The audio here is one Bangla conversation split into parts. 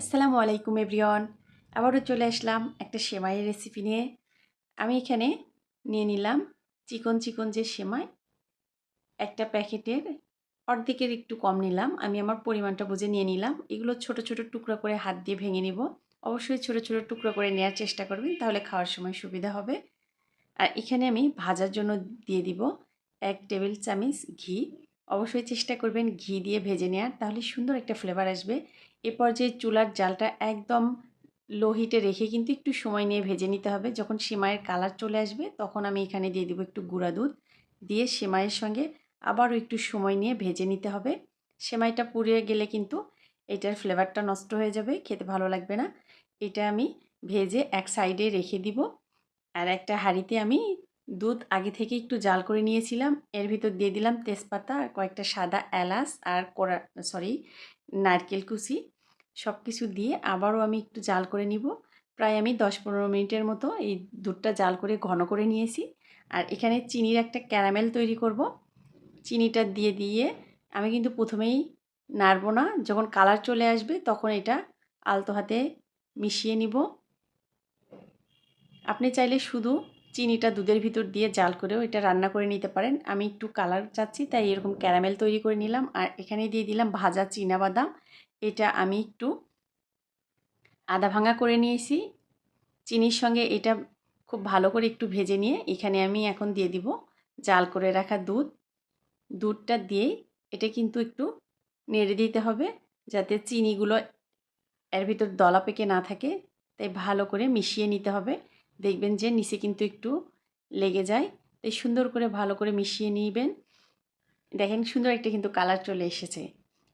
আসসালামু আলাইকুম, এভরিওয়ান। আবারও চলে আসলাম একটা সেমাইয়ের রেসিপি নিয়ে। আমি এখানে নিয়ে নিলাম চিকন চিকন যে সেমাই। একটা প্যাকেটের অর্ধেকের একটু কম নিলাম। আমি আমার পরিমাণটা বুঝে নিয়ে নিলাম। এগুলো ছোট ছোট টুকরো করে হাত দিয়ে ভেঙে নিব। অবশ্যই ছোট ছোট টুকরো করে নেওয়ার চেষ্টা করবেন, তাহলে খাওয়ার সময় সুবিধা হবে। আর এখানে আমি ভাজার জন্য দিয়ে দিব এক টেবিল চামচ ঘি। অবশ্যই চেষ্টা করবেন ঘি দিয়ে ভেজে নেওয়ার তাহলে সুন্দর একটা ফ্লেভার আসবে। এ পর্যায়ে চুলার জালটা একদম লো হিটে রেখে কিন্তু একটু সময় নিয়ে ভেজে নিতে হবে। যখন সেমাইয়ের কালার চলে আসবে, তখন আমি এখানে দিয়ে দেবো একটু গুঁড়া দুধ। দিয়ে সেমাইয়ের সঙ্গে আবারও একটু সময় নিয়ে ভেজে নিতে হবে। সেমাইটা পুড়িয়ে গেলে কিন্তু এটার ফ্লেভারটা নষ্ট হয়ে যাবে, খেতে ভালো লাগবে না। এটা আমি ভেজে এক সাইডে রেখে দিব। আর একটা হাঁড়িতে আমি দুধ আগে থেকে একটু জাল করে নিয়েছিলাম। এর ভিতর দিয়ে দিলাম তেজপাতা আর কয়েকটা সাদা এলাচ আর কোরা সরি নারকেল কুচি। সব কিছু দিয়ে আবারও আমি একটু জাল করে নিব। প্রায় আমি দশ পনেরো মিনিটের মতো এই দুধটা জাল করে ঘন করে নিয়েছি। আর এখানে চিনির একটা ক্যারামেল তৈরি করব। চিনিটা দিয়ে দিয়ে আমি কিন্তু প্রথমেই নাড়ব না। যখন কালার চলে আসবে তখন এটা আলতো হাতে মিশিয়ে নিব। আপনি চাইলে শুধু চিনিটা দুধের ভিতর দিয়ে জাল করেও এটা রান্না করে নিতে পারেন। আমি একটু কালার চাচ্ছি, তাই এরকম ক্যারামেল তৈরি করে নিলাম। আর এখানে দিয়ে দিলাম ভাজা বাদাম এটা আমি একটু আদা ভাঙা করে নিয়েছি। চিনির সঙ্গে এটা খুব ভালো করে একটু ভেজে নিয়ে এখানে আমি এখন দিয়ে দিব জাল করে রাখা দুধ। দুধটা দিয়েই এটা কিন্তু একটু নেড়ে দিতে হবে যাতে চিনিগুলো এর ভিতর দলা পেকে না থাকে। তাই ভালো করে মিশিয়ে নিতে হবে। দেখবেন যে নিচে কিন্তু একটু লেগে যায়। তাই সুন্দর করে ভালো করে মিশিয়ে নিবেন। দেখেন সুন্দর একটা কিন্তু কালার চলে এসেছে।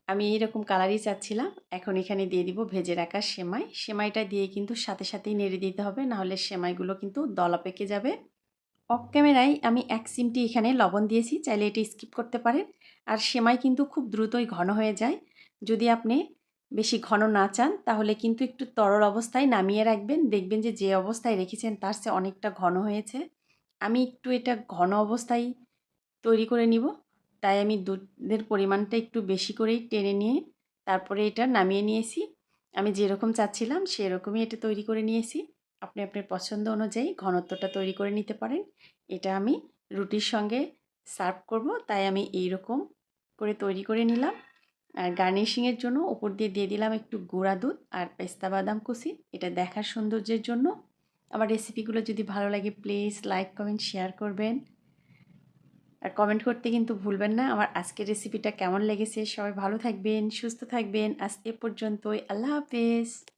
আমি এইরকম কালারই চাচ্ছিলাম। এখন এখানে দিয়ে দিব ভেজে রাখা সেমাই। সেমাইটা দিয়ে কিন্তু সাথে সাথেই নেড়ে দিতে হবে, নাহলে সেমাইগুলো কিন্তু দলা পেকে যাবে। অফ ক্যামেরায় আমি এক সিমটি এখানে লবণ দিয়েছি, চাইলে এটি স্কিপ করতে পারেন। আর সেমাই কিন্তু খুব দ্রুতই ঘন হয়ে যায়। যদি আপনি বেশি ঘন না চান, তাহলে কিন্তু একটু তরল অবস্থায় নামিয়ে রাখবেন। দেখবেন যে যে অবস্থায় রেখেছেন তার চেয়ে অনেকটা ঘন হয়েছে। আমি একটু এটা ঘন অবস্থায় তৈরি করে নিব। তাই আমি দুধের পরিমাণটা একটু বেশি করেই টেনে নিয়ে তারপরে এটা নামিয়ে নিয়েছি। আমি যেরকম চাচ্ছিলাম, সেরকমই এটা তৈরি করে নিয়েছি। আপনি আপনার পছন্দ অনুযায়ী ঘনত্বটা তৈরি করে নিতে পারেন। এটা আমি রুটির সঙ্গে সার্ভ করব। তাই আমি এই রকম করে তৈরি করে নিলাম। আর গার্নিশিংয়ের জন্য ওপর দিয়ে দিয়ে দিলাম একটু গোড়া দুধ আর পেস্তা বাদাম কুচি। এটা দেখার সৌন্দর্যের জন্য। আমার রেসিপিগুলো যদি ভালো লাগে, প্লিজ লাইক, কমেন্ট, শেয়ার করবেন। আর কমেন্ট করতে কিন্তু ভুলবেন না। আমার আজকের রেসিপিটা কেমন লেগেছে সবাই ভালো থাকবেন, সুস্থ থাকবেন। আজ এ পর্যন্তই। আল্লাহ হাফেজ।